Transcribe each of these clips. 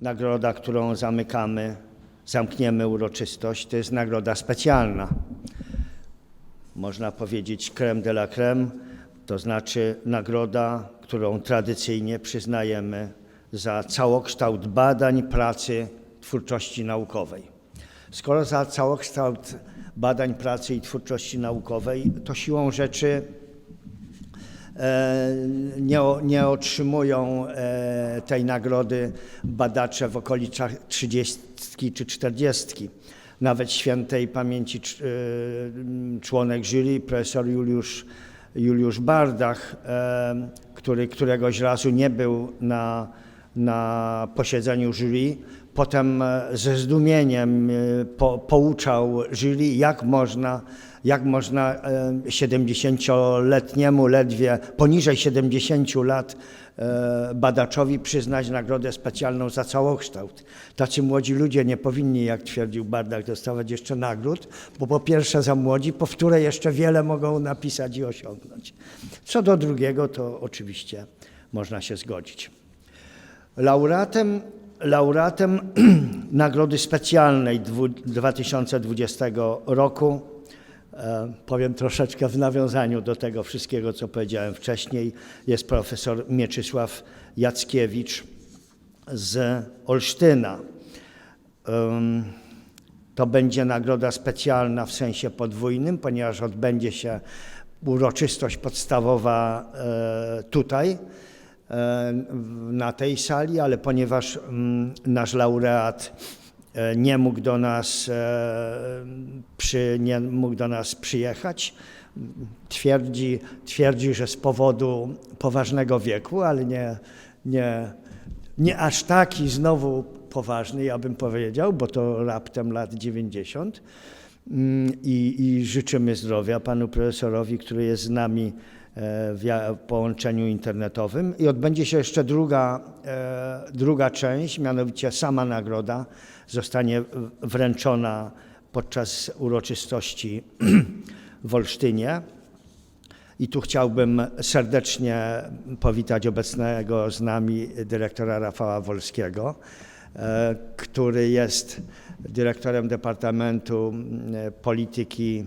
nagroda, którą zamykamy, zamkniemy uroczystość, to jest nagroda specjalna. Można powiedzieć creme de la creme, to znaczy nagroda, którą tradycyjnie przyznajemy za całokształt badań, pracy, twórczości naukowej. Skoro za całokształt badań, pracy i twórczości naukowej, to siłą rzeczy nie, o- nie otrzymują e, tej nagrody badacze w okolicach 30 czy 40. Nawet świętej pamięci e, członek jury, profesor Juliusz, Juliusz Bardach, e, który któregoś razu nie był na, na posiedzeniu jury, potem e, ze zdumieniem e, po, pouczał jury, jak można, jak można e, 70-letniemu, ledwie poniżej 70 lat e, badaczowi przyznać nagrodę specjalną za całokształt. Tacy młodzi ludzie nie powinni, jak twierdził Bardach, dostawać jeszcze nagród, bo po pierwsze za młodzi, po wtóre jeszcze wiele mogą napisać i osiągnąć. Co do drugiego, to oczywiście można się zgodzić. Laureatem, laureatem Nagrody Specjalnej dwu- 2020 roku, e, powiem troszeczkę w nawiązaniu do tego wszystkiego, co powiedziałem wcześniej, jest profesor Mieczysław Jackiewicz z Olsztyna. To będzie nagroda specjalna w sensie podwójnym, ponieważ odbędzie się uroczystość podstawowa e, tutaj, e, na tej sali, ale ponieważ mm, nasz laureat e, nie mógł do nas, e, przy, nie mógł do nas przyjechać, twierdzi, twierdzi, że z powodu poważnego wieku, ale nie, nie, nie aż taki znowu poważny, ja bym powiedział, bo to raptem lat 90. Mm, I, I życzymy zdrowia panu profesorowi, który jest z nami e, w połączeniu internetowym. I odbędzie się jeszcze druga, e, druga część, mianowicie sama nagroda zostanie wręczona podczas uroczystości w Olsztynie. I tu chciałbym serdecznie powitać obecnego z nami dyrektora Rafała Wolskiego, e, który jest dyrektorem Departamentu Polityki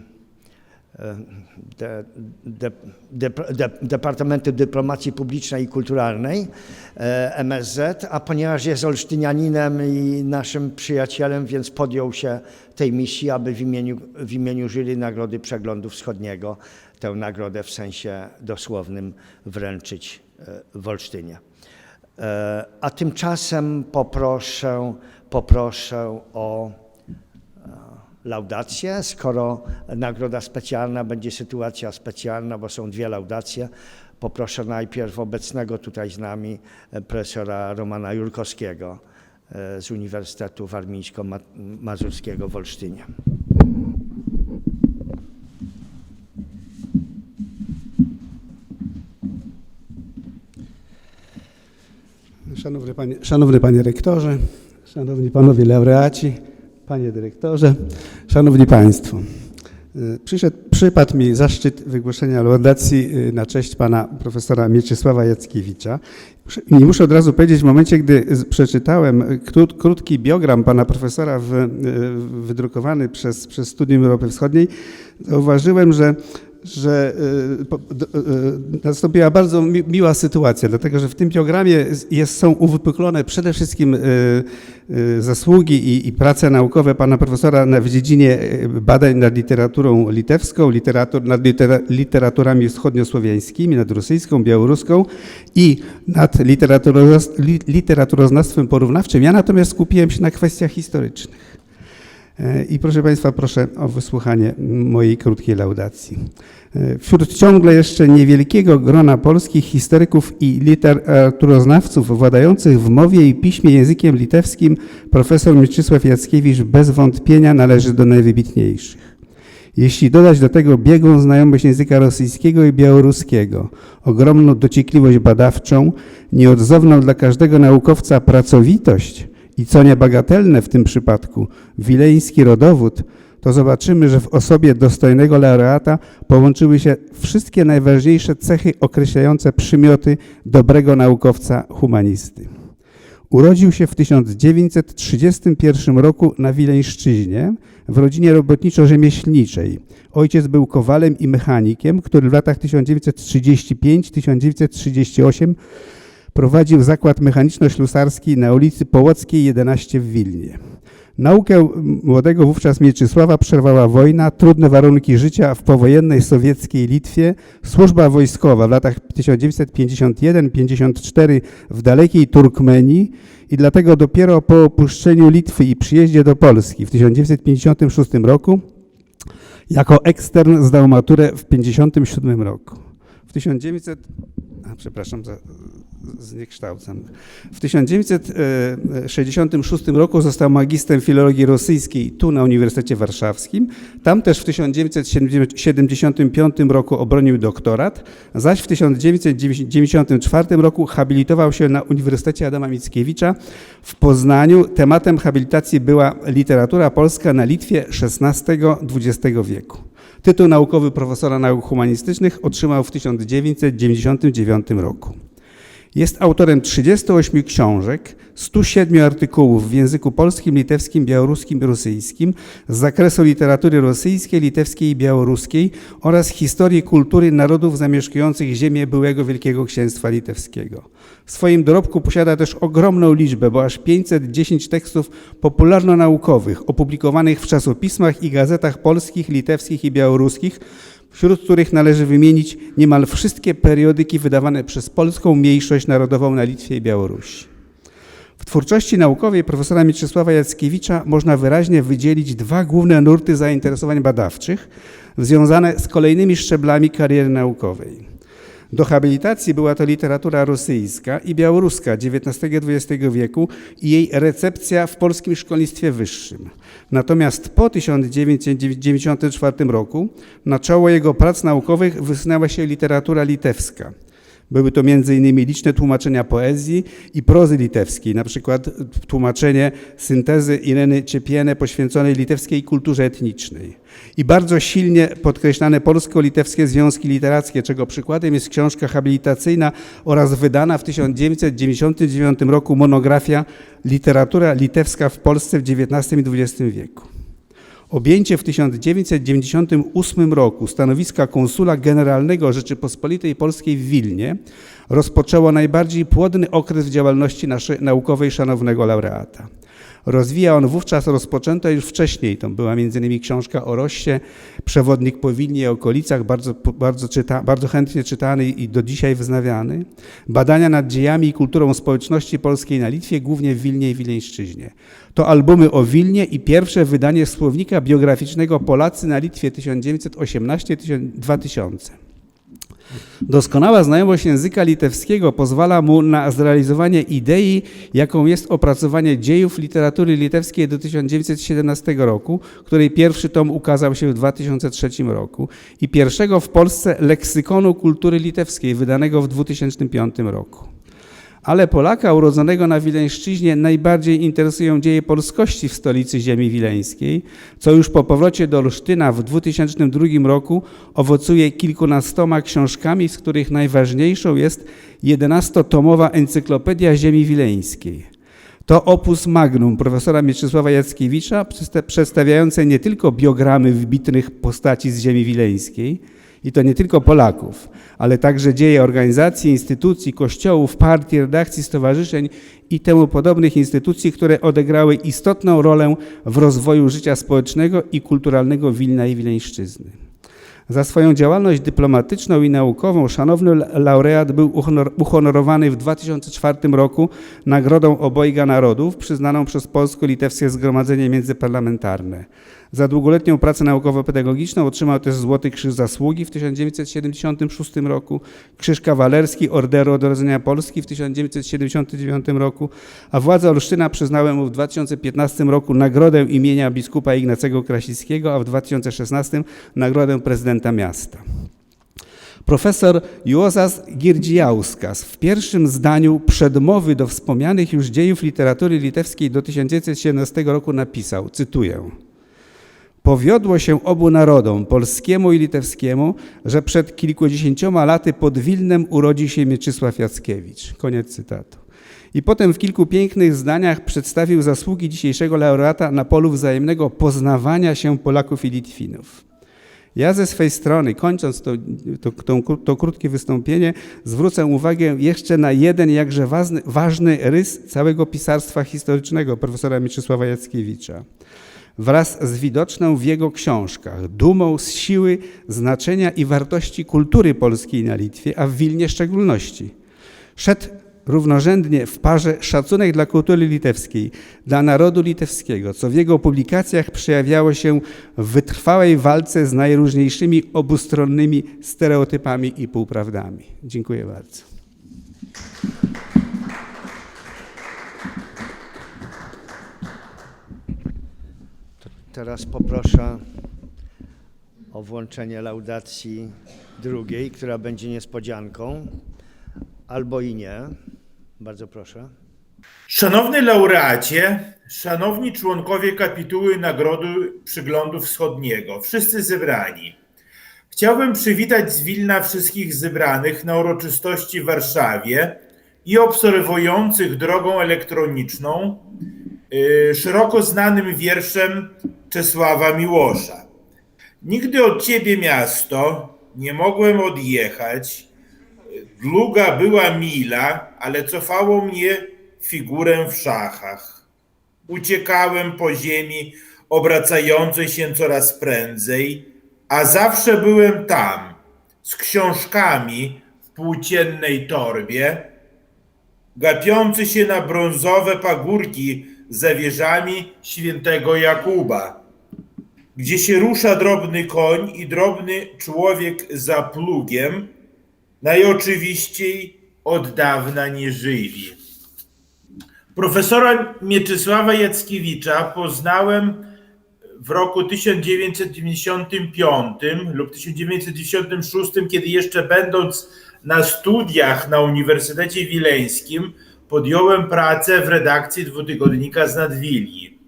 de, de, de, de, Departamentu Dyplomacji Publicznej i Kulturalnej e, MSZ, a ponieważ jest olsztynianinem i naszym przyjacielem, więc podjął się tej misji, aby w imieniu, w imieniu jury Nagrody Przeglądu Wschodniego tę nagrodę w sensie dosłownym wręczyć e, w Olsztynie. E, A tymczasem poproszę, poproszę o laudację. Skoro nagroda specjalna będzie sytuacja specjalna, bo są dwie laudacje, poproszę najpierw obecnego tutaj z nami e, profesora Romana Jurkowskiego e, z Uniwersytetu Warmińsko-Mazurskiego w Olsztynie. Szanowny panie, szanowny panie rektorze, szanowni panowie laureaci, panie dyrektorze, szanowni państwo. Y, Przyszedł, przypadł mi zaszczyt wygłoszenia laudacji y, na cześć pana profesora Mieczysława Jackiewicza. I muszę od razu powiedzieć, w momencie, gdy przeczytałem krót, krótki biogram pana profesora w, wydrukowany przez, przez Studium Europy Wschodniej, zauważyłem, że że y, d- y, nastąpiła bardzo mi- miła sytuacja, dlatego że w tym biogramie jest- są uwypuklone przede wszystkim y, y, zasługi i, i prace naukowe pana profesora na, w dziedzinie y, badań nad literaturą litewską, literatur, nad litera, literaturami wschodniosłowiańskimi, nad rosyjską, białoruską i nad literaturoz, li, literaturoznawstwem porównawczym. Ja natomiast skupiłem się na kwestiach historycznych. E, I proszę Państwa, proszę o wysłuchanie mojej krótkiej laudacji. E, Wśród ciągle jeszcze niewielkiego grona polskich historyków i literaturoznawców władających w mowie i piśmie językiem litewskim profesor Mieczysław Jackiewicz bez wątpienia należy do najwybitniejszych. Jeśli dodać do tego biegłą znajomość języka rosyjskiego i białoruskiego, ogromną dociekliwość badawczą, nieodzowną dla każdego naukowca pracowitość i co niebagatelne w tym przypadku, wileński rodowód, to zobaczymy, że w osobie dostojnego laureata połączyły się wszystkie najważniejsze cechy określające przymioty dobrego naukowca humanisty. Urodził się w 1931 roku na Wileńszczyźnie w rodzinie robotniczo-rzemieślniczej. Ojciec był kowalem i mechanikiem, który w latach 1935-1938 prowadził zakład mechaniczno-ślusarski na ulicy Połockiej 11 w Wilnie. Naukę młodego wówczas Mieczysława przerwała wojna, trudne warunki życia w powojennej sowieckiej Litwie, służba wojskowa w latach 1951-54 w dalekiej Turkmenii i dlatego dopiero po opuszczeniu Litwy i przyjeździe do Polski w 1956 roku jako ekstern zdał maturę w 1957 roku. W 1900, a przepraszam, za, zniekształcam. W 1966 roku został magistrem filologii rosyjskiej tu na Uniwersytecie Warszawskim. Tam też w 1975 roku obronił doktorat, zaś w 1994 roku habilitował się na Uniwersytecie Adama Mickiewicza w Poznaniu. Tematem habilitacji była literatura polska na Litwie XVI-XX wieku. Tytuł naukowy profesora nauk humanistycznych otrzymał w 1999 roku. Jest autorem 38 książek, 107 artykułów w języku polskim, litewskim, białoruskim i rosyjskim z zakresu literatury rosyjskiej, litewskiej i białoruskiej oraz historii kultury narodów zamieszkujących ziemię byłego Wielkiego Księstwa Litewskiego. W swoim dorobku posiada też ogromną liczbę, bo aż 510 tekstów popularno-naukowych opublikowanych w czasopismach i gazetach polskich, litewskich i białoruskich, wśród których należy wymienić niemal wszystkie periodyki wydawane przez polską mniejszość narodową na Litwie i Białorusi. W twórczości naukowej profesora Mieczysława Jackiewicza można wyraźnie wydzielić dwa główne nurty zainteresowań badawczych związane z kolejnymi szczeblami kariery naukowej. Do habilitacji była to literatura rosyjska i białoruska XIX-XX wieku i jej recepcja w polskim szkolnictwie wyższym. Natomiast po 1994 roku na czoło jego prac naukowych wysunęła się literatura litewska. Były to m.in. liczne tłumaczenia poezji i prozy litewskiej, na przykład tłumaczenie syntezy Ireny Ciepiene poświęconej litewskiej kulturze etnicznej. I bardzo silnie podkreślane polsko-litewskie związki literackie, czego przykładem jest książka habilitacyjna oraz wydana w 1999 roku monografia Literatura litewska w Polsce w XIX i XX wieku. Objęcie w 1998 roku stanowiska konsula generalnego Rzeczypospolitej Polskiej w Wilnie rozpoczęło najbardziej płodny okres w działalności naszej naukowej szanownego laureata. Rozwijał on wówczas rozpoczęto już wcześniej, to była m.in. książka o Roście, Przewodnik po Wilnie i okolicach, bardzo, bardzo, czyta, bardzo chętnie czytany i do dzisiaj wznawiany. Badania nad dziejami i kulturą społeczności polskiej na Litwie, głównie w Wilnie i Wileńszczyźnie. To albumy o Wilnie i pierwsze wydanie słownika biograficznego Polacy na Litwie 1918-2000. Doskonała znajomość języka litewskiego pozwala mu na zrealizowanie idei, jaką jest opracowanie dziejów literatury litewskiej do 1917 roku, której pierwszy tom ukazał się w 2003 roku i pierwszego w Polsce leksykonu kultury litewskiej wydanego w 2005 roku. Ale Polaka urodzonego na Wileńszczyźnie najbardziej interesują dzieje polskości w stolicy ziemi wileńskiej, co już po powrocie do Olsztyna w 2002 roku owocuje kilkunastoma książkami, z których najważniejszą jest 11-tomowa Encyklopedia Ziemi Wileńskiej. To opus magnum profesora Mieczysława Jackiewicza, przedstawiające nie tylko biogramy wybitnych postaci z ziemi wileńskiej, i to nie tylko Polaków, ale także dzieje organizacji, instytucji, kościołów, partii, redakcji, stowarzyszeń i temu podobnych instytucji, które odegrały istotną rolę w rozwoju życia społecznego i kulturalnego Wilna i Wileńszczyzny. Za swoją działalność dyplomatyczną i naukową szanowny laureat był uhonorowany w 2004 roku Nagrodą Obojga Narodów przyznaną przez Polsko-Litewskie Zgromadzenie Międzyparlamentarne. Za długoletnią pracę naukowo-pedagogiczną otrzymał też Złoty Krzyż Zasługi w 1976 roku, Krzyż Kawalerski Orderu Odrodzenia Polski w 1979 roku, a władze Olsztyna przyznały mu w 2015 roku nagrodę imienia biskupa Ignacego Krasickiego, a w 2016 nagrodę prezydenta miasta. Profesor Juozas Girdzijauskas w pierwszym zdaniu przedmowy do wspomnianych już dziejów literatury litewskiej do 1917 roku napisał, cytuję, Powiodło się obu narodom, polskiemu i litewskiemu, że przed kilkudziesięcioma laty pod Wilnem urodzi się Mieczysław Jackiewicz. Koniec cytatu. I potem w kilku pięknych zdaniach przedstawił zasługi dzisiejszego laureata na polu wzajemnego poznawania się Polaków i Litwinów. Ja ze swej strony, kończąc to, to, to, to krótkie wystąpienie, zwrócę uwagę jeszcze na jeden jakże ważny, ważny rys całego pisarstwa historycznego profesora Mieczysława Jackiewicza. Wraz z widoczną w jego książkach dumą z siły, znaczenia i wartości kultury polskiej na Litwie, a w Wilnie szczególności. Szedł równorzędnie w parze szacunek dla kultury litewskiej, dla narodu litewskiego, co w jego publikacjach przejawiało się w wytrwałej walce z najróżniejszymi obustronnymi stereotypami i półprawdami. Dziękuję bardzo. Teraz poproszę o włączenie laudacji drugiej, która będzie niespodzianką, albo i nie. Bardzo proszę. Szanowny laureacie, szanowni członkowie kapituły Nagrody Przyglądu Wschodniego, wszyscy zebrani. Chciałbym przywitać z Wilna wszystkich zebranych na uroczystości w Warszawie i obserwujących drogą elektroniczną szeroko znanym wierszem Czesława Miłosza. Nigdy od ciebie miasto nie mogłem odjechać, Długa była mila, ale cofało mnie figurę w szachach. Uciekałem po ziemi, obracającej się coraz prędzej, a zawsze byłem tam, z książkami w płóciennej torbie, gapiący się na brązowe pagórki za wieżami świętego Jakuba, gdzie się rusza drobny koń i drobny człowiek za plugiem, najoczywiściej od dawna nie żyli. Profesora Mieczysława Jackiewicza poznałem w roku 1995 lub 1996, kiedy jeszcze będąc na studiach na Uniwersytecie Wileńskim, podjąłem pracę w redakcji dwutygodnika z Nadwilii.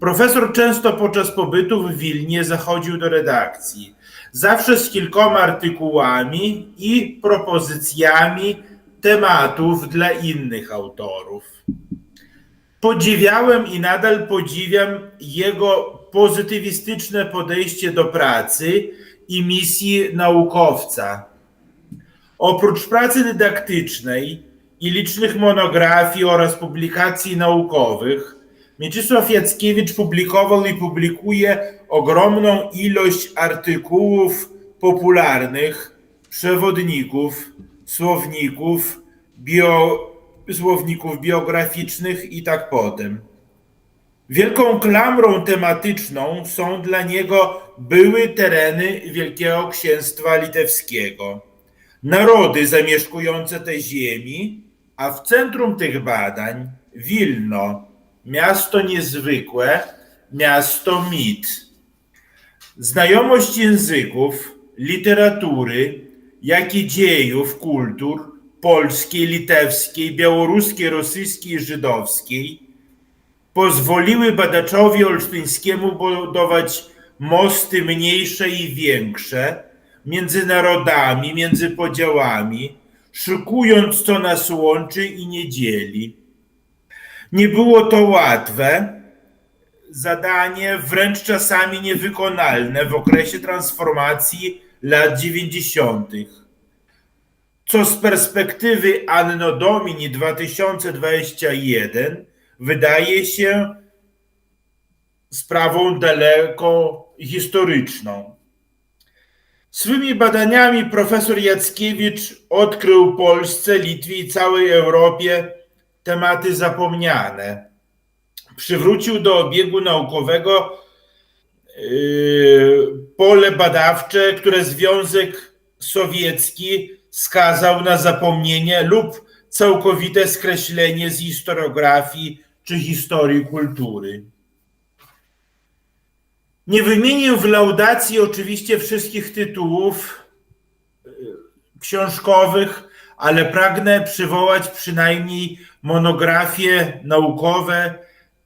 Profesor często podczas pobytu w Wilnie zachodził do redakcji zawsze z kilkoma artykułami i propozycjami tematów dla innych autorów. Podziwiałem i nadal podziwiam jego pozytywistyczne podejście do pracy i misji naukowca. Oprócz pracy dydaktycznej i licznych monografii oraz publikacji naukowych, Mieczysław Jackiewicz publikował i publikuje ogromną ilość artykułów popularnych, przewodników, słowników, bio, słowników biograficznych i tak potem. Wielką klamrą tematyczną są dla niego były tereny Wielkiego Księstwa Litewskiego, narody zamieszkujące te ziemi, a w centrum tych badań Wilno, miasto niezwykłe, miasto mit. Znajomość języków, literatury, jak i dziejów, kultur polskiej, litewskiej, białoruskiej, rosyjskiej żydowskiej pozwoliły badaczowi olsztyńskiemu budować mosty mniejsze i większe między narodami, między podziałami, szykując co nas łączy i nie dzieli. Nie było to łatwe, zadanie wręcz czasami niewykonalne w okresie transformacji lat 90. Co z perspektywy Anno Domini 2021 wydaje się sprawą daleko historyczną. Swymi badaniami profesor Jackiewicz odkrył Polsce, Litwie i całej Europie tematy zapomniane przywrócił do obiegu naukowego yy, pole badawcze, które Związek Sowiecki skazał na zapomnienie lub całkowite skreślenie z historiografii czy historii kultury. Nie wymienię w laudacji oczywiście wszystkich tytułów yy, książkowych, ale pragnę przywołać przynajmniej monografie naukowe,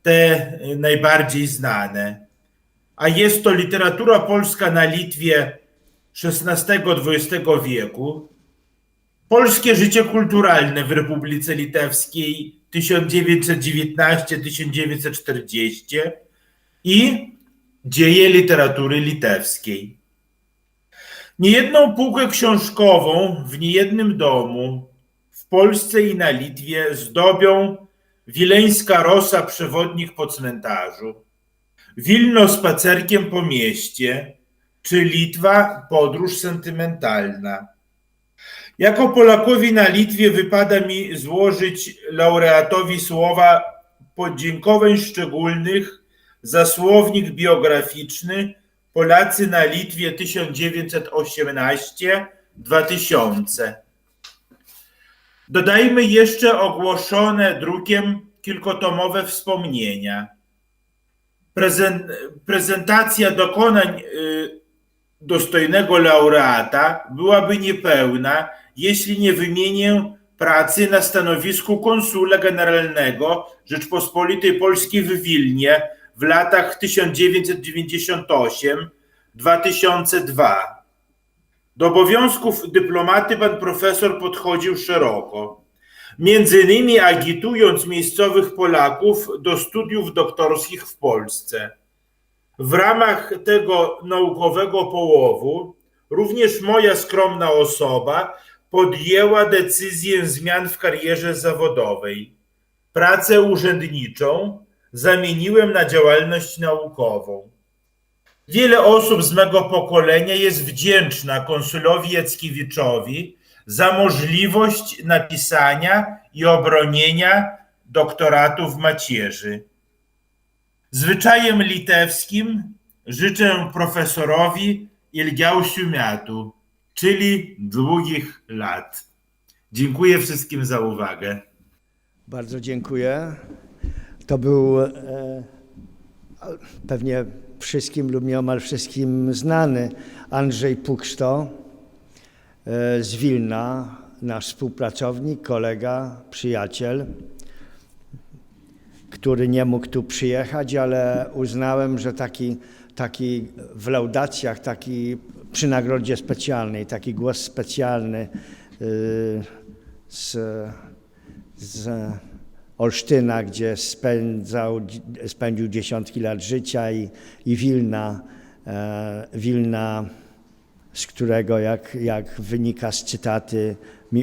te najbardziej znane. A jest to literatura polska na Litwie XVI-XX wieku, polskie życie kulturalne w Republice Litewskiej 1919-1940 i dzieje literatury litewskiej. Niejedną półkę książkową w niejednym domu w Polsce i na Litwie zdobią wileńska rosa przewodnik po cmentarzu, Wilno spacerkiem po mieście, czy Litwa podróż sentymentalna. Jako Polakowi na Litwie wypada mi złożyć laureatowi słowa podziękowań szczególnych za słownik biograficzny Polacy na Litwie 1918-2000. Dodajmy jeszcze ogłoszone drukiem kilkotomowe wspomnienia. Prezen- prezentacja dokonań y, dostojnego laureata byłaby niepełna, jeśli nie wymienię pracy na stanowisku konsula generalnego Rzeczpospolitej Polskiej w Wilnie w latach 1998-2002. Do obowiązków dyplomaty pan profesor podchodził szeroko. Między innymi agitując miejscowych Polaków do studiów doktorskich w Polsce. W ramach tego naukowego połowu również moja skromna osoba podjęła decyzję zmian w karierze zawodowej. Pracę urzędniczą zamieniłem na działalność naukową. Wiele osób z mego pokolenia jest wdzięczna konsulowi Jackiewiczowi za możliwość napisania i obronienia doktoratu w macierzy. Zwyczajem litewskim życzę profesorowi ilgiausių metų, czyli długich lat. Dziękuję wszystkim za uwagę. Bardzo dziękuję. To był e, pewnie wszystkim lub nieomal wszystkim znany Andrzej Pukszto e, z Wilna, nasz współpracownik, kolega, przyjaciel, który nie mógł tu przyjechać, ale uznałem, że taki, taki w laudacjach, taki przy nagrodzie specjalnej, taki głos specjalny y, z, z Olsztyna, gdzie spędzał, spędził dziesiątki lat życia i, i Wilna, e, Wilna, z którego jak, jak wynika z cytaty,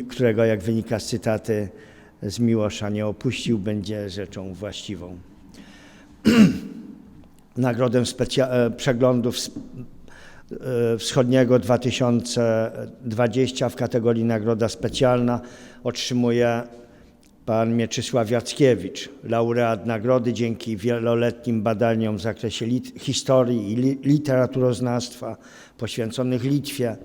którego jak wynika z cytaty z Miłosza nie opuścił, będzie rzeczą właściwą. Nagrodę e, przeglądu ws- e, wschodniego 2020 w kategorii Nagroda Specjalna otrzymuje pan Mieczysław Jackiewicz, laureat nagrody dzięki wieloletnim badaniom w zakresie lit- historii i li- literaturoznawstwa poświęconych Litwie,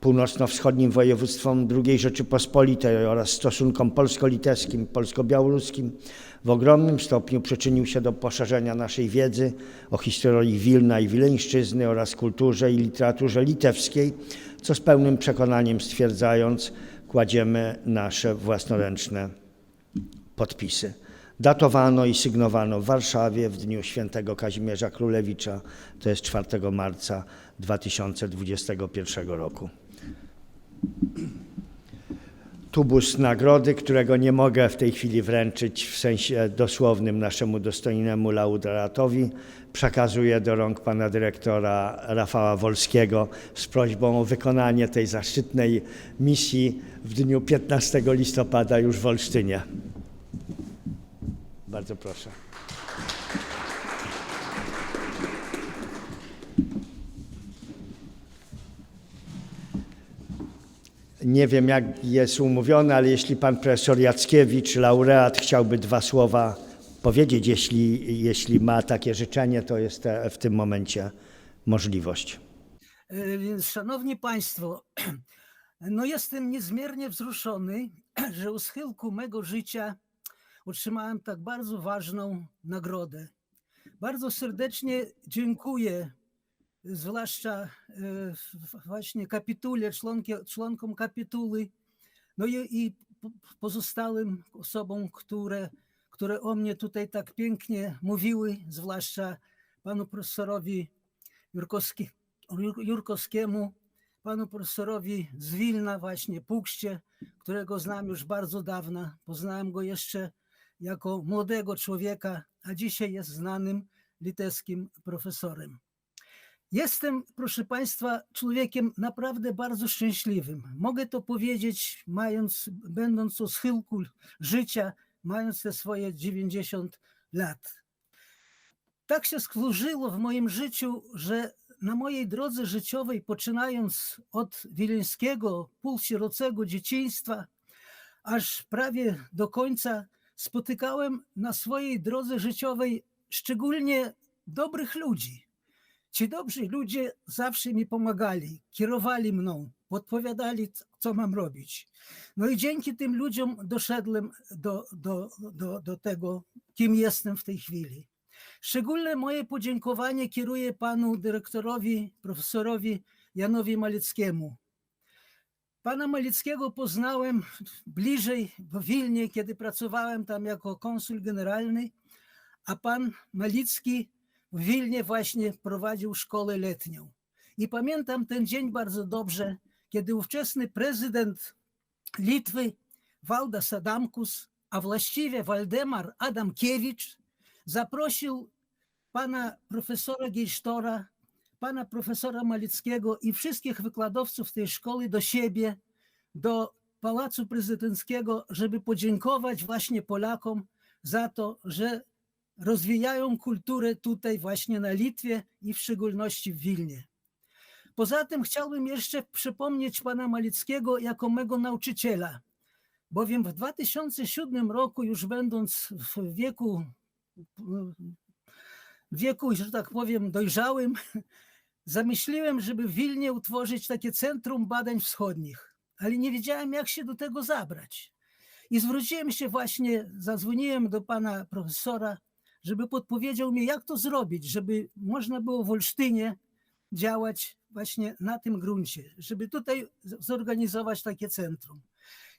północno-wschodnim województwom II Rzeczypospolitej oraz stosunkom polsko-litewskim, polsko-białoruskim. W ogromnym stopniu przyczynił się do poszerzenia naszej wiedzy o historii Wilna i Wileńszczyzny oraz kulturze i literaturze litewskiej, co z pełnym przekonaniem stwierdzając, kładziemy nasze własnoręczne podpisy. Datowano i sygnowano w Warszawie w dniu świętego Kazimierza Królewicza, to jest 4 marca 2021 roku. Tubus nagrody, którego nie mogę w tej chwili wręczyć w sensie dosłownym naszemu dostojnemu laureatowi, przekazuję do rąk pana dyrektora Rafała Wolskiego z prośbą o wykonanie tej zaszczytnej misji w dniu 15 listopada już w Olsztynie. Bardzo proszę. Nie wiem, jak jest umówione, ale jeśli pan profesor Jackiewicz, laureat, chciałby dwa słowa powiedzieć, jeśli, jeśli ma takie życzenie, to jest w tym momencie możliwość. Więc, szanowni państwo, no jestem niezmiernie wzruszony, że u schyłku mego życia otrzymałem tak bardzo ważną nagrodę. Bardzo serdecznie dziękuję, zwłaszcza w- właśnie kapitule, członkom kapituły, no i, i po- pozostałym osobom, które, które o mnie tutaj tak pięknie mówiły, zwłaszcza panu profesorowi Jurkowski, Jur- Jurkowskiemu, panu profesorowi z Wilna, właśnie Pukście, którego znam już bardzo dawna. Poznałem go jeszcze jako młodego człowieka, a dzisiaj jest znanym litewskim profesorem. Jestem, proszę Państwa, człowiekiem naprawdę bardzo szczęśliwym. Mogę to powiedzieć, mając, będąc o schyłku życia, mając te swoje 90 lat. Tak się skłużyło w moim życiu, że na mojej drodze życiowej, poczynając od wileńskiego, półsierocego dzieciństwa, aż prawie do końca, spotykałem na swojej drodze życiowej szczególnie dobrych ludzi. Ci dobrzy ludzie zawsze mi pomagali, kierowali mną, podpowiadali, c- co mam robić. No i dzięki tym ludziom doszedłem do, do, do, do tego, kim jestem w tej chwili. Szczególne moje podziękowanie kieruję panu dyrektorowi, profesorowi Janowi Malickiemu. Pana Malickiego poznałem bliżej w Wilnie, kiedy pracowałem tam jako konsul generalny, a pan Malicki w Wilnie właśnie prowadził szkołę letnią. I pamiętam ten dzień bardzo dobrze, kiedy ówczesny prezydent Litwy, Waldas Adamkus, a właściwie Waldemar Adamkiewicz, zaprosił pana profesora Gejsztora, pana profesora Malickiego i wszystkich wykładowców tej szkoły do siebie, do Pałacu Prezydenckiego, żeby podziękować właśnie Polakom za to, że rozwijają kulturę tutaj właśnie na Litwie i w szczególności w Wilnie. Poza tym chciałbym jeszcze przypomnieć pana Malickiego jako mego nauczyciela, bowiem w 2007 roku, już będąc w wieku, wieku, że tak powiem, dojrzałym, zamyśliłem, żeby w Wilnie utworzyć takie Centrum Badań Wschodnich, ale nie wiedziałem, jak się do tego zabrać. I zwróciłem się właśnie, zadzwoniłem do pana profesora, żeby podpowiedział mi, jak to zrobić, żeby można było w Olsztynie działać właśnie na tym gruncie, żeby tutaj zorganizować takie centrum.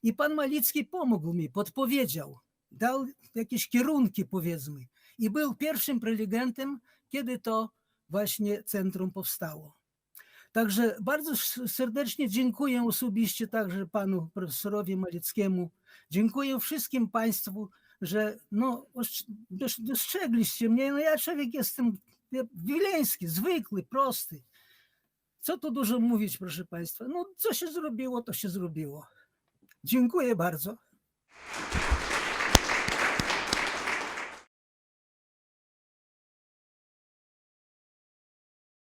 I pan Malicki pomógł mi, podpowiedział, dał jakieś kierunki, powiedzmy, i był pierwszym prelegentem, kiedy to właśnie centrum powstało. Także bardzo serdecznie dziękuję osobiście także panu profesorowi Malickiemu. Dziękuję wszystkim państwu, że no, ostrz- dos- dostrzegliście mnie. No ja człowiek jestem wileński, zwykły, prosty. Co tu dużo mówić, proszę Państwa? No, co się zrobiło, to się zrobiło. Dziękuję bardzo.